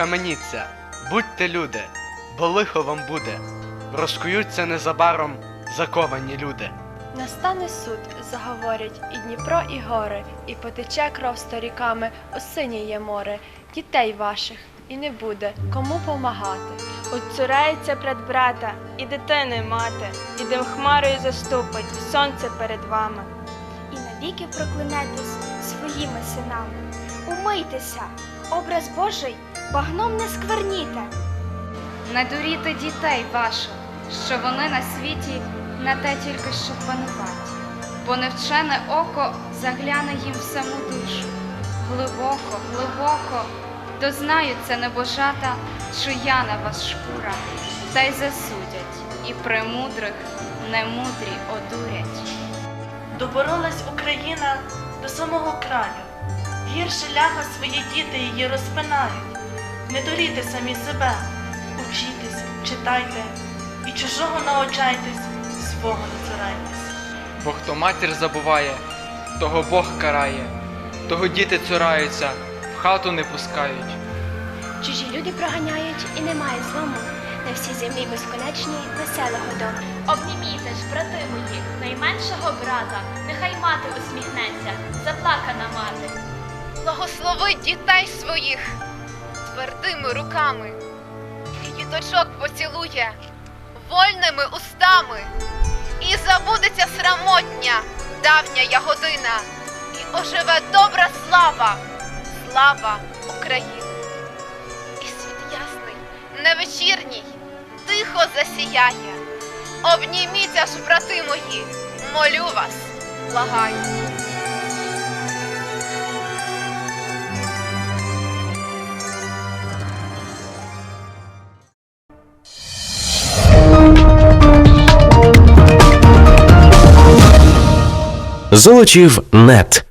Схаменіться, будьте люди, бо лихо вам буде. Розкуються незабаром заковані люди. Настане суд, заговорять і Дніпро, і гори, і потече кров сторіками, осиніє море, дітей ваших, і не буде кому помагати. Уцурається пред брата, і дитини мати, і дим хмарою заступить сонце перед вами. і навіки проклянетесь своїми синами. Умийтеся, образ Божий багном не скверніте. Не дуріте дітей ваших, що вони на світі на те тільки щоб панувати, бо невчене око загляне їм в саму душу. Глибоко, глибоко дознаються небожата, чия на вас шкура, та й засудять, і премудрих немудрі одурять. Доборолась Україна до самого краю. Гірше ляха свої діти її розпинають. Не дуріте самі себе, учітесь, читайте і чужого научайтесь, свого не цурайтесь. Бо хто матір забуває, того Бог карає, того діти цураються, в хату не пускають. Чужі люди проганяють і немає злому. На всій землі безконечній веселого дому. Обніміте ж, брати мої, найменшого брата, нехай мати усміхнеться, заплакана мати. Благослови дітей своїх твердими руками, і діточок поцілує вольними устами, і забудеться срамотня, давня ягодина, і оживе добра слава, слава України. І світ ясний, невечірній, тихо засіяє. Обніміться ж, брати мої, молю вас, благаю. Золочів нет.